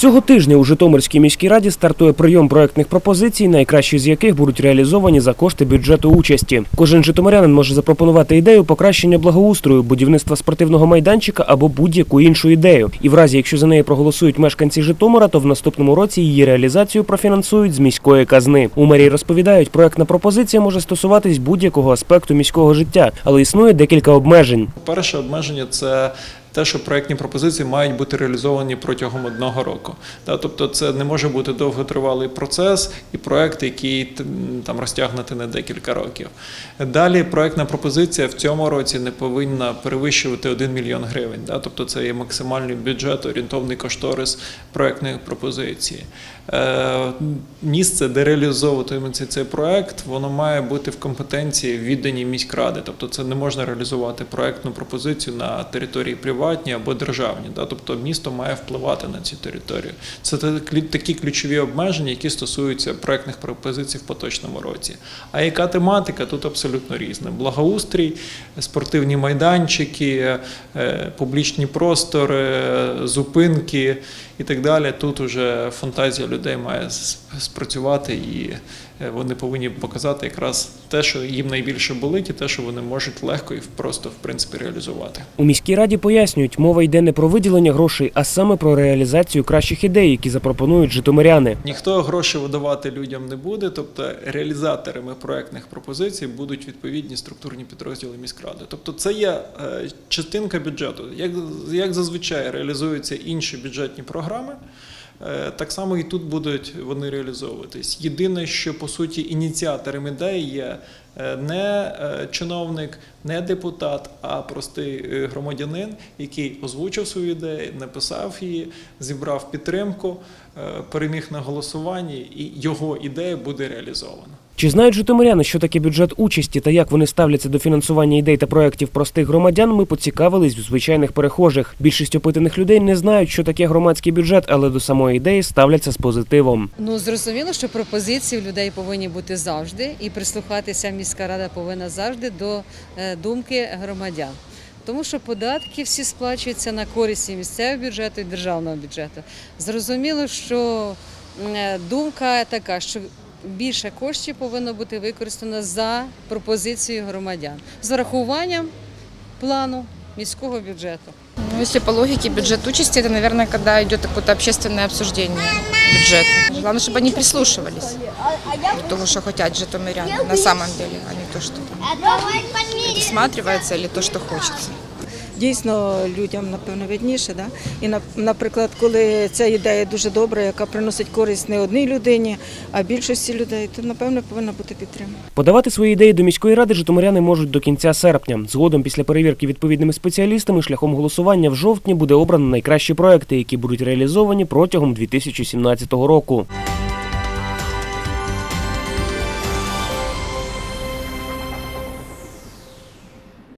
Цього тижня у Житомирській міській раді стартує прийом проектних пропозицій, найкращі з яких будуть реалізовані за кошти бюджету участі. Кожен житомирянин може запропонувати ідею покращення благоустрою, будівництва спортивного майданчика або будь-яку іншу ідею. І в разі, якщо за неї проголосують мешканці Житомира, то в наступному році її реалізацію профінансують з міської казни. У мерії розповідають, проектна пропозиція може стосуватись будь-якого аспекту міського життя, але існує декілька обмежень. Перше обмеження це те, що проектні пропозиції мають бути реалізовані протягом одного року. Тобто це не може бути довготривалий процес і проект, який там розтягнути на декілька років. Далі проектна пропозиція в цьому році не повинна перевищувати 1 мільйон гривень. Тобто це є максимальний бюджет, орієнтовний кошторис проектної пропозиції. Е, місце, де реалізовуватиметься цей проект, воно має бути в компетенції відданій міськради. Тобто це не можна реалізувати проектну пропозицію на території приватні або державні. Да? Тобто місто має впливати на цю територію. Це такі ключові обмеження, які стосуються проектних пропозицій в поточному році. А яка тематика тут абсолютно різна: благоустрій, спортивні майданчики, е, публічні простори, зупинки і так далі. Тут уже фантазія людей має спрацювати, і е, вони повинні показати якраз те, що їм найбільше болить, і те, що вони можуть легко і просто в принципі реалізувати. У міській раді пояснюють, мова йде не про виділення грошей, а саме про реалізацію кращих ідей, які запропонують житомиряни. Ніхто гроші видавати людям не буде, тобто реалізаторами проектних пропозицій будуть відповідні структурні підрозділи міськради. Тобто це є е, частинка бюджету. Як, як зазвичай реалізуються інші бюджетні програми. Е, Так само і тут будуть вони реалізовуватись. Єдине, що по суті ініціатором ідеї є е, не е, чиновник, не депутат, а простий громадянин, який озвучив свою ідею, написав її, зібрав підтримку, переміг на голосуванні, і його ідея буде реалізована. Чи знають житомиряни, що таке бюджет участі та як вони ставляться до фінансування ідей та проєктів простих громадян? Ми поцікавились у звичайних перехожих. Більшість опитаних людей не знають, що таке громадський бюджет, але до самої ідеї ставляться з позитивом. Ну зрозуміло, що пропозиції людей повинні бути завжди, і прислухатися міська рада повинна завжди до е, думки громадян. Тому що податки всі сплачуються на користь і місцевого бюджету і державного бюджету. Зрозуміло, що е, думка така, що більше коштів повинно бути використано за пропозицією громадян з врахуванням плану міського бюджету. Ну, если по логике бюджет участи, это, наверное, когда идет какое-то общественное обсуждение бюджета. Главное, чтобы они прислушивались к тому, что хотят житомиряне на самом деле, а не то, что там присматривается или то, что хочется. Дійсно, людям напевно видніше. Да? І на- наприклад, коли ця ідея дуже добра, яка приносить користь не одній людині, а більшості людей, то напевно повинна бути підтримана. Подавати свої ідеї до міської ради житомиряни можуть до кінця серпня. Згодом, після перевірки відповідними спеціалістами, шляхом голосування в жовтні буде обрано найкращі проекти, які будуть реалізовані протягом 2017 року.